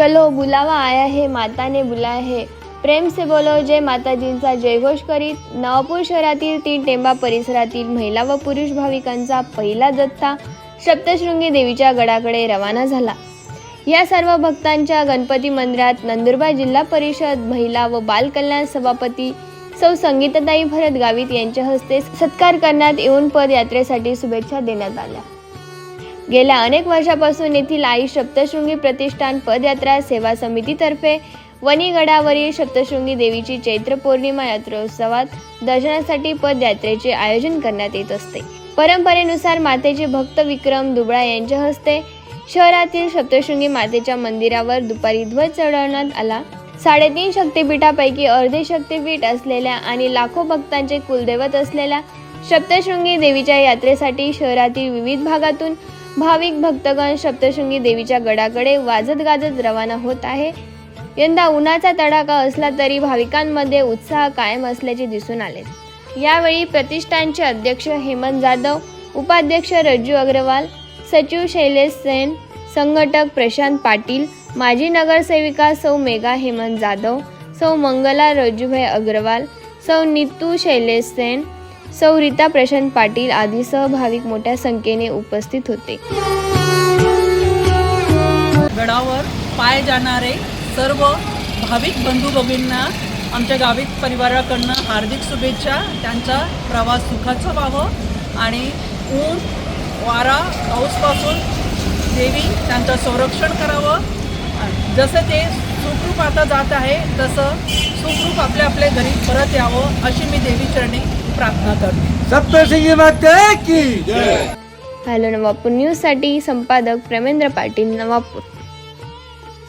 चलो बुलावा आया है माता ने बुलाया है। प्रेम से बोलो जय माताजींचा जयघोष करीत। नवापूर शहरातील तीन टेंबा परिसरातील महिला व पुरुष भाविकांचा पहिला जत्था सप्तशृंगी देवीच्या गडाकडे रवाना झाला. या सर्व भक्तांच्या गणपती मंदिरात नंदुरबार जिल्हा परिषद महिला व बाल कल्याण सभापती सौ संगीताताई भरत गावित यांच्या हस्ते सत्कार करण्यात येऊन पदयात्रेसाठी शुभेच्छा देण्यात आल्या. गेल्या अनेक वर्षापासून येथील आई सप्तशृंगी प्रतिष्ठान पदयात्रा सेवा समितीतर्फे वणीगडावरील सप्तशृंगी देवीची चैत्र पौर्णिमा यात्रोत्सवात दर्शनासाठी पदयात्रेचे आयोजन करण्यात येत असते. परंपरेनुसार मातेचे भक्त विक्रम दुबळा यांच्या हस्ते शहरातील सप्तशृंगी मातेच्या मंदिरावर दुपारी ध्वज चढवण्यात आला. साडेतीन शक्तिपीठापैकी अर्धे शक्तिपीठ असलेल्या आणि लाखो भक्तांचे कुलदैवत असलेल्या सप्तशृंगी देवीच्या यात्रेसाठी शहरातील विविध भागातून भाविक भक्तगण सप्तशृंगी देवीच्या गडाकडे वाजत गाजत रवाना होत आहे. यंदा उन्हाचा तडाखा असला तरी भाविकांमध्ये उत्साह कायम असल्याचे दिसून आले. यावेळी प्रतिष्ठानचे अध्यक्ष हेमंत जाधव उपाध्यक्ष रज्जू अग्रवाल सचिव शैलेश सेन संघटक प्रशांत पाटील माजी नगरसेविका सौ मेघा हेमंत जाधव सौ मंगला रज्जूभाई अग्रवाल सौ नीतू शैलेश सेन सौ रीता प्रशांत पाटील आदी सहभाविक मोठ्या संख्येने उपस्थित होते. गडावर पाय जाणारे सर्व भाविक बंधू भगिनींना आमच्या गावित परिवाराकडनं हार्दिक शुभेच्छा. त्यांचा प्रवास सुखाचा व्हावं आणि ऊन वारा पाऊसपासून देवी त्यांचं संरक्षण करावं. जसं ते सुखरूप आता जात आहे तसं सुखरूप आपल्या आपल्या घरी परत यावं अशी मी देवी चरणी प्रार्थना करते. सप्तशृंगी माते की हॅलो नवापूर न्यूजसाठी संपादक प्रेमेंद्र पाटील नवापूर.